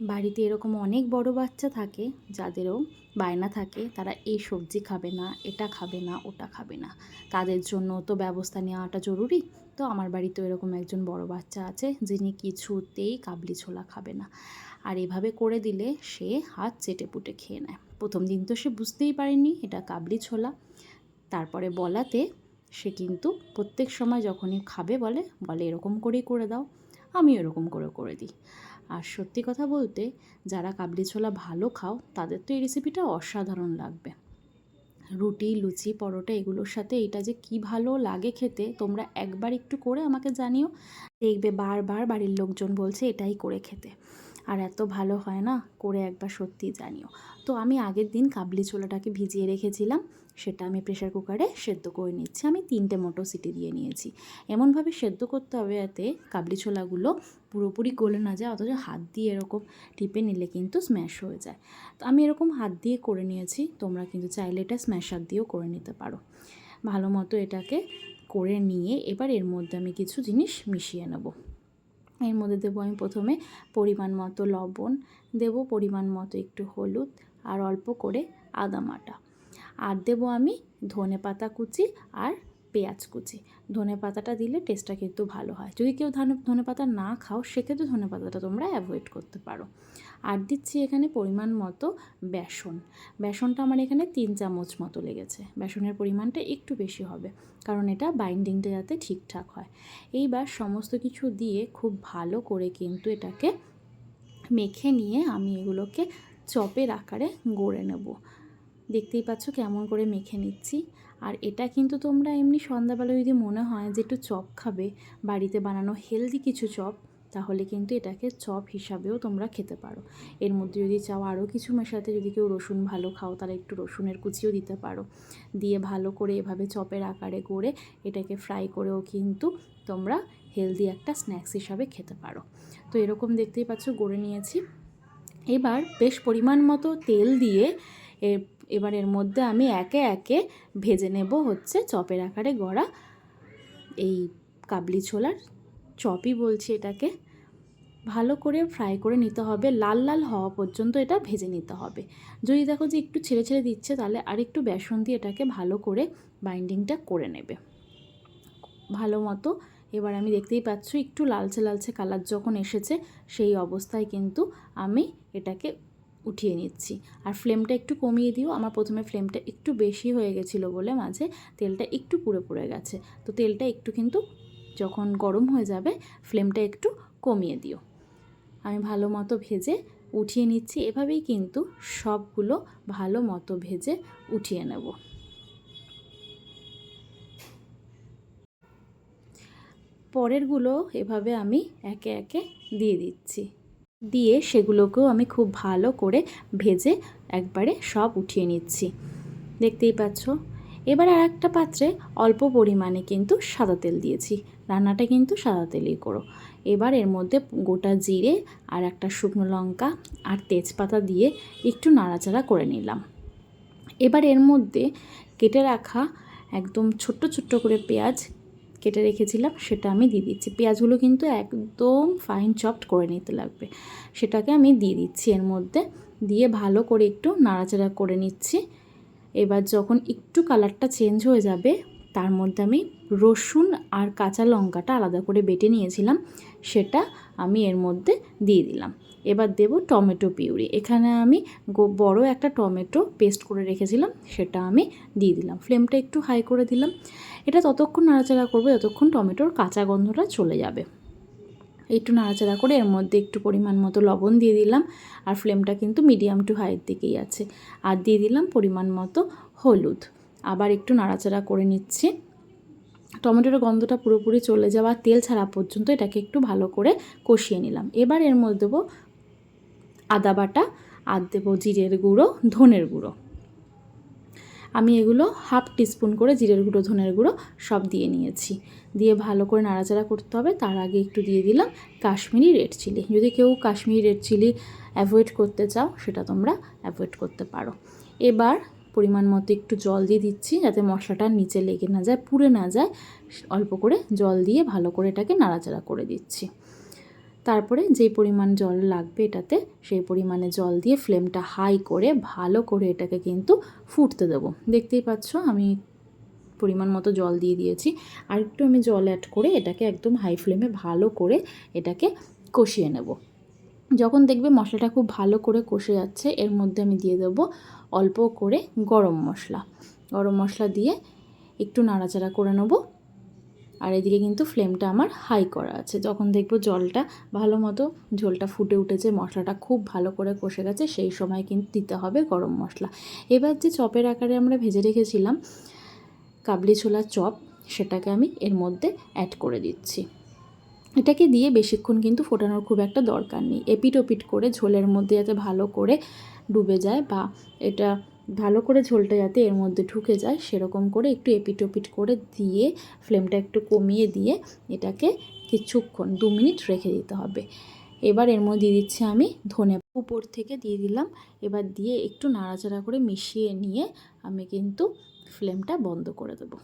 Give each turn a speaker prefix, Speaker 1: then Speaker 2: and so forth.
Speaker 1: বাড়িতে এরকম অনেক বড় বাচ্চা থাকে যাদেরও বায়না থাকে, তারা এই সবজি খাবে না, এটা খাবে না, ওটা খাবে না। তাদের জন্য তো ব্যবস্থা নেওয়াটা জরুরি। তো আমার বাড়িতেও এরকম একজন বড় বাচ্চা আছে যিনি কিছুতেই কাবলি ছোলা খাবে না। আর এভাবে করে দিলে সে হাত চেটে পুটে খেয়ে নেয়। প্রথম দিন তো সে বুঝতেই পারেনি এটা কাবলি ছোলা। তারপরে বলাতে সে কিন্তু প্রত্যেক সময় যখনই খাবে বলে বলে এরকম করেই করে দাও আমি এরকম করে করে দিই। আর সত্যি কথা বলতে, যারা কাবলি ছোলা ভালো খাও, তাদের তো এই রেসিপিটা অসাধারণ লাগবে। রুটি, লুচি, পরোটা এগুলোর সাথে এটা যে কি ভালো লাগে খেতে, তোমরা একবার একটু করে আমাকে জানিও। দেখবে বারবার বাড়ির লোকজন বলছে এটাই করে খেতে। আর এত ভালো হয় না? করে একবার সত্যিই জানিও। তো আমি আগের দিন কাবলি ছোলাটাকে ভিজিয়ে রেখেছিলাম, সেটা আমি প্রেশার কুকারে সেদ্ধ করে নিচ্ছি। আমি তিনটে মটো সিটি দিয়ে নিয়েছি। এমনভাবে সেদ্ধ করতে হবে যাতে কাবলি ছোলাগুলো পুরোপুরি গলে না যায়, অথচ হাত দিয়ে এরকম টিপে নিলে কিন্তু স্ম্যাশ হয়ে যায়। তো আমি এরকম হাত দিয়ে করে নিয়েছি, তোমরা কিন্তু চাইলে এটা স্ম্যাশার দিয়েও করে নিতে পারো। ভালো মতো এটাকে করে নিয়ে এবার এর মধ্যে আমি কিছু জিনিস মিশিয়ে নেব। এর মধ্যে দেবো আমি প্রথমে পরিমাণ মতো লবণ, দেব পরিমাণ মতো একটু হলুদ আর অল্প করে আদা মাটা। আর দেবো আমি ধনে পাতা কুচি আর পেঁয়াজ কুচি। ধনে পাতাটা দিলে টেস্টটা কিন্তু ভালো হয়। যদি কেউ ধানে, ধনে পাতা না খাও, সেক্ষেত্রে ধনে পাতাটা তোমরা অ্যাভয়েড করতে পারো। আর দিচ্ছি এখানে পরিমাণ মতো বেসন। বেসনটা আমার এখানে তিন চামচ মতো লেগেছে। বেসনের পরিমাণটা একটু বেশি হবে, কারণ এটা বাইন্ডিংটা যাতে ঠিকঠাক হয়। এইবার সমস্ত কিছু দিয়ে খুব ভালো করে কিন্তু এটাকে মেখে নিয়ে আমি এগুলোকে চপের আকারে গড়ে নেব। দেখতেই পাচ্ছ কেমন করে মেখে নিচ্ছি। আর এটা কিন্তু তোমরা এমনি সন্ধ্যাবেলা যদি মনে হয় যে একটু চপ খাবে, বাড়িতে বানানো হেলদি কিছু চপ, তাহলে কিন্তু এটাকে চপ হিসাবেও তোমরা খেতে পারো। এর মধ্যে যদি চাও আরও কিছু মেশাতে, যদি কেউ রসুন ভালো খাও, তাহলে একটু রসুনের কুচিও দিতে পারো। দিয়ে ভালো করে এভাবে চপের আকারে করে এটাকে ফ্রাই করেও কিন্তু তোমরা হেলদি একটা স্ন্যাক্স হিসাবে খেতে পারো। তো এরকম দেখতেই পাচ্ছ, গড়ে নিয়েছি। এবার বেশ পরিমাণ মতো তেল দিয়ে এর এবার এর মধ্যে আমি একে একে ভেজে নেব হচ্ছে চপের আকারে গড়া এই কাবলি ছোলার চপই বলছি এটাকে। ভালো করে ফ্রাই করে নিতে হবে, লাল লাল হওয়া পর্যন্ত এটা ভেজে নিতে হবে। যদি দেখো যে একটু ছেড়ে ছেড়ে দিচ্ছে তাহলে আর একটু বেসন দিয়ে এটাকে ভালো করে বাইন্ডিংটা করে নেবে। ভালো মতো এবার আমি দেখতেই পাচ্ছ একটু লালচে লালচে কালার যখন এসেছে সেই অবস্থায় কিন্তু আমি এটাকে উঠিয়ে নিচ্ছি। আর ফ্লেমটা একটু কমিয়ে দিও। আমার প্রথমে ফ্লেমটা একটু বেশি হয়ে গেছিল বলে মাঝে তেলটা একটু পুড়ে পুড়ে গেছে। তো তেলটা একটু কিন্তু যখন গরম হয়ে যাবে, ফ্লেমটা একটু কমিয়ে দিও। আমি ভালো মতো ভেজে উঠিয়ে নিচ্ছি। এভাবেই কিন্তু সবগুলো ভালো মতো ভেজে উঠিয়ে নেব। পরেরগুলো এভাবে আমি একে একে দিয়ে দিচ্ছি। দিয়ে সেগুলোকেও আমি খুব ভালো করে ভেজে একবারে সব উঠিয়ে নিচ্ছি। দেখতেই পাচ্ছ? এবার আর একটা পাত্রে অল্প পরিমাণে কিন্তু সাদা তেল দিয়েছি। রান্নাটা কিন্তু সাদা তেলেই করো। এবার এর মধ্যে গোটা জিরে আর একটা শুকনো লঙ্কা আর তেজপাতা দিয়ে একটু নাড়াচাড়া করে নিলাম। এবার এর মধ্যে কেটে রাখা একদম ছোট্ট ছোট্ট করে পেঁয়াজ কেটে রেখেছিলাম, সেটা আমি দিয়ে দিচ্ছি। পেঁয়াজগুলো কিন্তু একদম ফাইন চপড করে নিতে লাগবে। সেটাকে আমি দিয়ে দিচ্ছি এর মধ্যে। দিয়ে ভালো করে একটু নাড়াচাড়া করে নিচ্ছি। এবার যখন একটু কালারটা চেঞ্জ হয়ে যাবে তার মধ্যে আমি রসুন আর কাঁচা লঙ্কাটা আলাদা করে বেটে নিয়েছিলাম, সেটা আমি এর মধ্যে দিয়ে দিলাম। এবার দেব টমেটো পিউরি। এখানে আমি বড় একটা টমেটো পেস্ট করে রেখেছিলাম, সেটা আমি দিয়ে দিলাম। ফ্লেমটা একটু হাই করে দিলাম। এটা ততক্ষণ নাড়াচাড়া করব, যতক্ষণ টমেটোর কাঁচা গন্ধটা চলে যাবে। একটু নাড়াচাড়া করে এর মধ্যে একটু পরিমাণ মতো লবণ দিয়ে দিলাম, আর ফ্লেমটা কিন্তু মিডিয়াম টু হাইয়ের দিকেই আছে। আর দিয়ে দিলাম পরিমাণ মতো হলুদ। আবার একটু নাড়াচাড়া করে নিচ্ছি। টমেটোর গন্ধটা পুরোপুরি চলে যাওয়া তেল ছাড়া পর্যন্ত এটাকে একটু ভালো করে কষিয়ে নিলাম। এবার এর মধ্যে দেবো আদা বাটা, আর দেবো জিরের গুঁড়ো, ধনের গুঁড়ো। আমি এগুলো হাফ টিস্পুন করে জিরের গুঁড়ো, ধনের গুঁড়ো সব দিয়ে নিয়েছি। দিয়ে ভালো করে নাড়াচাড়া করতে হবে। তার আগে একটু দিয়ে দিলাম কাশ্মীরি রেড চিলি। যদি কেউ কাশ্মীরি রেড চিলি অ্যাভয়েড করতে চাও, সেটা তোমরা অ্যাভয়েড করতে পারো। এবার পরিমাণ মতো একটু জল দিয়ে দিচ্ছি যাতে মশলাটা নিচে লেগে না যায়, পুড়ে না যায়। অল্প করে জল দিয়ে ভালো করে এটাকে নাড়াচাড়া করে দিচ্ছি। তারপরে যেই পরিমাণ জল লাগবে এটাতে, সেই পরিমাণে জল দিয়ে ফ্লেমটা হাই করে ভালো করে এটাকে কিন্তু ফুটতে দেবো। দেখতেই পাচ্ছ আমি পরিমাণ মতো জল দিয়ে দিয়েছি। আর একটু আমি জল অ্যাড করে এটাকে একদম হাই ফ্লেমে ভালো করে এটাকে কষিয়ে নেব। যখন দেখবে মশলাটা খুব ভালো করে কষে যাচ্ছে, এর মধ্যে আমি দিয়ে দেবো অল্প করে গরম মশলা। গরম মশলা দিয়ে একটু নাড়াচাড়া করে নেব। আর এদিকে কিন্তু ফ্লেমটা আমার হাই করা আছে। যখন দেখব জলটা ভালো মতো, ঝোলটা ফুটে উঠেছে, মশলাটা খুব ভালো করে কষে গেছে, সেই সময় কিন্তু দিতে হবে গরম মশলা। এবার যে চপের আকারে আমরা ভেজে রেখেছিলাম, কাবলি ছোলার চপ, সেটাকে আমি এর মধ্যে অ্যাড করে দিচ্ছি। এটাকে দিয়ে বেশিক্ষণ কিন্তু ফোটানোর খুব একটা দরকার নেই। এপিট ওপিট করে ঝোলের মধ্যে যাতে ভালো করে ডুবে যায় বা এটা ভালো করে ঝোলটা যাতে এর মধ্যে ঢুকে যায়, সেরকম করে একটু এপিট ওপিট করে দিয়ে ফ্লেমটা একটু কমিয়ে দিয়ে এটাকে কিছুক্ষণ, দু মিনিট রেখে দিতে হবে। এবার এর মধ্যে দিয়ে দিচ্ছি আমি ধনে উপর থেকে দিয়ে দিলাম। এবার দিয়ে একটু নাড়াচাড়া করে মিশিয়ে নিয়ে আমি কিন্তু ফ্লেমটা বন্ধ করে দেবো।